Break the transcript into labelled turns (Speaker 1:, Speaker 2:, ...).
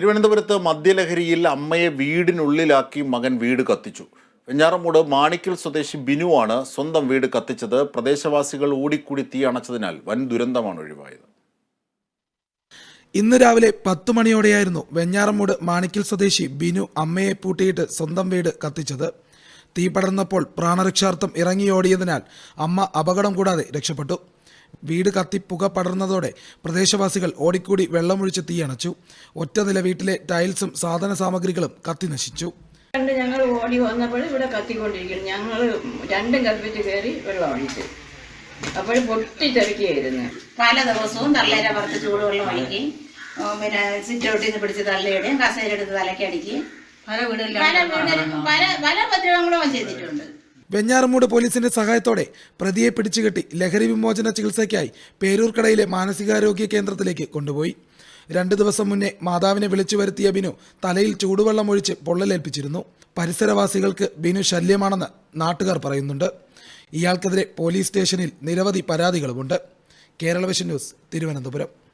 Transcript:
Speaker 1: തിരുവനന്തപുരത്ത് മദ്യലഹരിയിൽ അമ്മയെ വീടിനുള്ളിലാക്കി മകൻ വീട് കത്തിച്ചു. വെഞ്ഞാറമൂട് മാണിക്കൽ സ്വദേശി ബിനുവാണ് സ്വന്തം വീട് കത്തിച്ചത്. പ്രദേശവാസികൾ ഓടിക്കൂടി തീ അണച്ചതിനാൽ വൻ ദുരന്തമാണ് ഒഴിവായത്.
Speaker 2: ഇന്ന് രാവിലെ പത്തു മണിയോടെയായിരുന്നു വെഞ്ഞാറമൂട് മാണിക്കൽ സ്വദേശി ബിനു അമ്മയെ പൂട്ടിയിട്ട് സ്വന്തം വീട് കത്തിച്ചത്. തീ പടർന്നപ്പോൾ പ്രാണരക്ഷാർത്ഥം ഇറങ്ങിയോടിയതിനാൽ അമ്മ അപകടം കൂടാതെ രക്ഷപ്പെട്ടു. വീട് കത്തി പുക പടർന്നതോടെ പ്രദേശവാസികൾ ഓടിക്കൂടി വെള്ളമൊഴിച്ച് തീയണച്ചു ഒറ്റ നില വീട്ടിലെ ടൈൽസും സാധന സാമഗ്രികളും കത്തി നശിച്ചു.
Speaker 3: കണ്ട് ഞങ്ങൾ ഓടി വന്നപ്പോൾ ഇവിടെ കത്തിക്കൊണ്ടിരിക്കുന്നു. ഞങ്ങൾ രണ്ടും കൽപ്പിച്ച് കയറി വെള്ളം ഒഴിച്ചു. അപ്പോൾ പൊട്ടിത്തെറിക്കുകയായിരുന്നു.
Speaker 4: പല ദിവസവും തള്ളേര പുറത്ത് ചൂടുവെള്ളം ഒഴിക്കുകയും പിന്നെ സിറ്റ് ഔട്ടിൽ നിന്ന് പിടിച്ച് തള്ളയിടുകയും കസേരെടുത്ത് തലക്കടിക്കുകയും
Speaker 3: പല വീടുകളിലും
Speaker 4: പല വീടുകളിലും പല പല ഉപദ്രവങ്ങളും ചെയ്തിട്ടുണ്ട്.
Speaker 2: വെഞ്ഞാറമൂട് പോലീസിന്റെ സഹായത്തോടെ പ്രതിയെ പിടിച്ചുകെട്ടി ലഹരി വിമോചന ചികിത്സയ്ക്കായി പേരൂർക്കടയിലെ മാനസികാരോഗ്യ കേന്ദ്രത്തിലേക്ക് കൊണ്ടുപോയി. രണ്ടു ദിവസം മുന്നേ മാതാവിനെ വിളിച്ചു വരുത്തിയ ബിനു തലയിൽ ചൂടുവെള്ളം ഒഴിച്ച് പൊള്ളലേൽപ്പിച്ചിരുന്നു. പരിസരവാസികൾക്ക് ബിനു ശല്യമാണെന്ന് നാട്ടുകാർ പറയുന്നുണ്ട്. ഇയാൾക്കെതിരെ പോലീസ് സ്റ്റേഷനിൽ നിരവധി പരാതികളുമുണ്ട്. Kerala vision news Thiruvananthapuram.